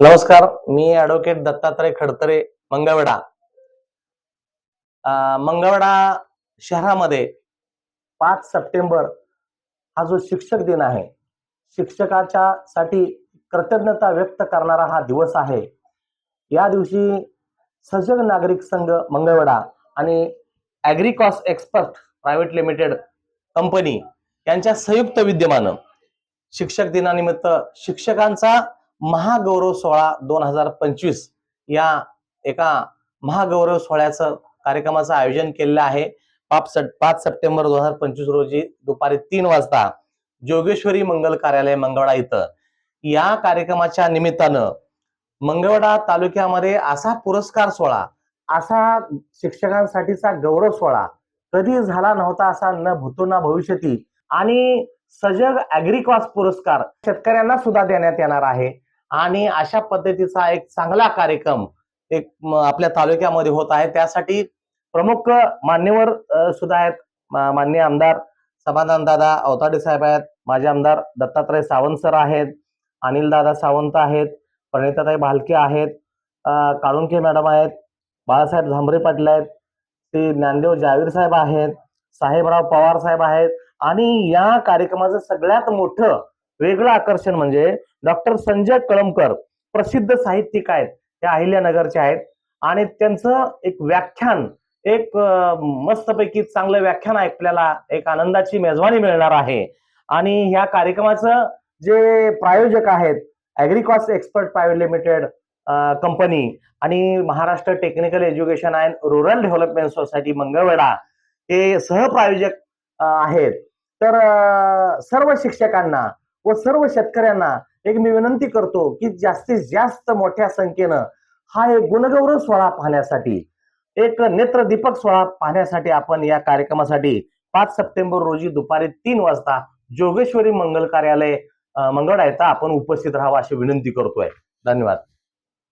नमस्कार मी ऍडव्होकेट दत्तात्रय खडतरे मंगळवेढा. अं, मंगळवेढा शहरामध्ये पाच सप्टेंबर हा जो शिक्षक दिन आहे शिक्षकाच्या साठी कृतज्ञता व्यक्त करणारा हा दिवस आहे. या दिवशी सजग नागरिक संघ मंगळवेढा आणि Agricos expert private limited company यांच्या संयुक्त विद्यमानं शिक्षक दिनानिमित्त शिक्षकांचा महागौरव सोहळा दोन हजार पंचवीस या एका महागौरव सोहळ्याचं कार्यक्रमाचं आयोजन केलेलं आहे. पाच पाच सप्टेंबर दोन हजार पंचवीस रोजी दुपारी तीन वाजता जोगेश्वरी मंगल कार्यालय मंगळवाडा इथं. या कार्यक्रमाच्या निमित्तानं मंगळवाडा तालुक्यामध्ये असा पुरस्कार सोहळा असा शिक्षकांसाठीचा गौरव सोहळा कधी झाला नव्हता असा न भूतो ना भविष्यती आणि सजग अॅग्रिकॉस पुरस्कार शेतकऱ्यांना सुद्धा देण्यात येणार आहे. आणि अशा पद्धतीचा एक चांगला कार्यक्रम एक आपल्या तालुक्यामध्ये होत आहे. त्यासाठी प्रमुख मान्यवर सुद्धा आहेत. मा- आमदार समाधान दादा अवताडे साहेब आहेत. माझे आमदार दत्तात्रय सावंत सर आहेत. अनिल दादा सावंत आहेत. प्रणिताताई भालके आहेत. काळुंके मॅडम आहेत. बाळासाहेब झांबरे पाटील आहेत. श्री ज्ञानदेव जावीर साहेब आहेत. साहेबराव पवार साहेब आहेत. आणि या कार्यक्रमाचं सगळ्यात मोठं वेगळं आकर्षण म्हणजे डॉक्टर संजय कळमकर प्रसिद्ध साहित्यिक आहेत. ते अहिल्यानगरचे आहेत. आणि त्यांचं एक व्याख्यान एक मस्तपैकी चांगलं व्याख्यान ऐकल्याला एक आनंदाची मेजवानी मिळणार आहे. आणि ह्या कार्यक्रमाचं जे प्रायोजक आहेत Agricos expert private limited company आणि Maharashtra technical education and rural development society Mangalvedha हे सहप्रायोजक आहेत. तर सर्व शिक्षकांना व सर्व शेतकऱ्यांना एक मी विनंती करतो की जास्तीत जास्त मोठ्या संख्येनं हा एक गुणगौरव सोहळा पाहण्यासाठी एक नेत्रदीपक सोहळा पाहण्यासाठी आपण या कार्यक्रमासाठी पाच सप्टेंबर रोजी दुपारी तीन वाजता जोगेश्वरी मंगल कार्यालय अं, आपण उपस्थित राहावं अशी विनंती करतोय. धन्यवाद.